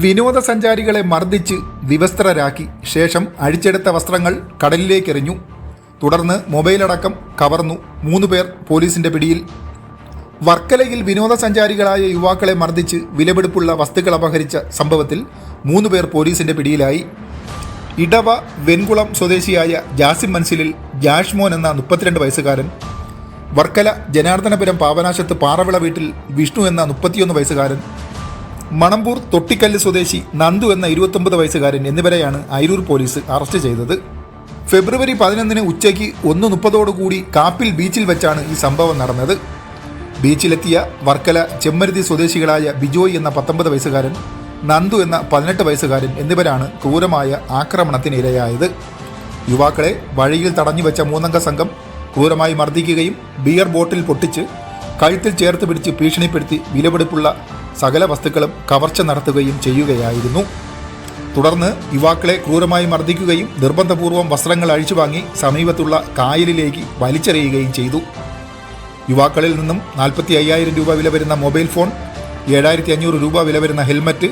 വിനോദസഞ്ചാരികളെ മർദ്ദിച്ച് വിവസ്ത്രരാക്കി. ശേഷം അഴിച്ചെടുത്ത വസ്ത്രങ്ങൾ കടലിലേക്കെറിഞ്ഞു. തുടർന്ന് മൊബൈലടക്കം കവർന്നു. മൂന്ന് പേർ പോലീസിന്റെ പിടിയിൽ. വർക്കലയിൽ വിനോദസഞ്ചാരികളായ യുവാക്കളെ മർദ്ദിച്ച് വിലപിടിപ്പുള്ള വസ്തുക്കൾ അപഹരിച്ച സംഭവത്തിൽ മൂന്ന് പേർ പോലീസിന്റെ പിടിയിലായി. ഇടവ വെൺകുളം സ്വദേശിയായ ജാസിം മൻസിലിൽ ജാഷ്മോൻ എന്ന മുപ്പത്തിരണ്ട് വയസ്സുകാരൻ വർക്കല ജനാർദ്ദനപുരം പാവനാശത്ത് പാറവിള വീട്ടിൽ വിഷ്ണു എന്ന മുപ്പത്തിയൊന്ന് വയസ്സുകാരൻ മണമ്പൂർ തൊട്ടിക്കല്ല് സ്വദേശി നന്ദു എന്ന ഇരുപത്തൊമ്പത് വയസ്സുകാരൻ എന്നിവരെയാണ് അയിരൂർ പോലീസ് അറസ്റ്റ് ചെയ്തത്. ഫെബ്രുവരി പതിനൊന്നിന് ഉച്ചയ്ക്ക് ഒന്ന് മുപ്പതോടുകൂടി കാപ്പിൽ ബീച്ചിൽ വെച്ചാണ് ഈ സംഭവം നടന്നത്. ബീച്ചിലെത്തിയ വർക്കല ചെമ്മരുതി സ്വദേശികളായ ബിജോയ് എന്ന പത്തൊമ്പത് വയസ്സുകാരൻ നന്ദു എന്ന പതിനെട്ട് വയസ്സുകാരൻ എന്നിവരാണ് ക്രൂരമായ ആക്രമണത്തിന് ഇരയായത്. യുവാക്കളെ വഴിയിൽ തടഞ്ഞു വെച്ച മൂന്നംഗ സംഘം ക്രൂരമായി മർദ്ദിക്കുകയും ബിയർ ബോട്ടിൽ പൊട്ടിച്ച് കഴുത്തിൽ ചേർത്ത് പിടിച്ച് ഭീഷണിപ്പെടുത്തി വിലപിടിപ്പുള്ള സകല വസ്തുക്കളും കവർച്ച നടത്തുകയും ചെയ്യുകയായിരുന്നു. തുടർന്ന് യുവാക്കളെ ക്രൂരമായി മർദ്ദിക്കുകയും നിർബന്ധപൂർവം വസ്ത്രങ്ങൾ അഴിച്ചു വാങ്ങി സമീപത്തുള്ള കായലിലേക്ക് വലിച്ചെറിയുകയും ചെയ്തു. യുവാക്കളിൽ നിന്നും നാൽപ്പത്തി അയ്യായിരം രൂപ വില വരുന്ന മൊബൈൽ ഫോൺ ഏഴായിരത്തി അഞ്ഞൂറ് രൂപ വില വരുന്ന ഹെൽമറ്റ്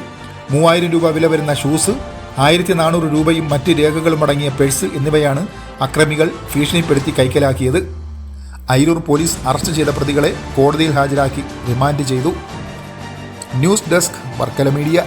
മൂവായിരം രൂപ വില വരുന്ന ഷൂസ് ആയിരത്തി നാനൂറ് രൂപയും മറ്റ് രേഖകളും അടങ്ങിയ പേഴ്സ് എന്നിവയാണ് അക്രമികൾ ഭീഷണിപ്പെടുത്തി കൈക്കലാക്കിയത്. അയിരൂർ പോലീസ് അറസ്റ്റ് ചെയ്ത പ്രതികളെ കോടതിയിൽ ഹാജരാക്കി റിമാൻഡ് ചെയ്തു. News desk Varkala media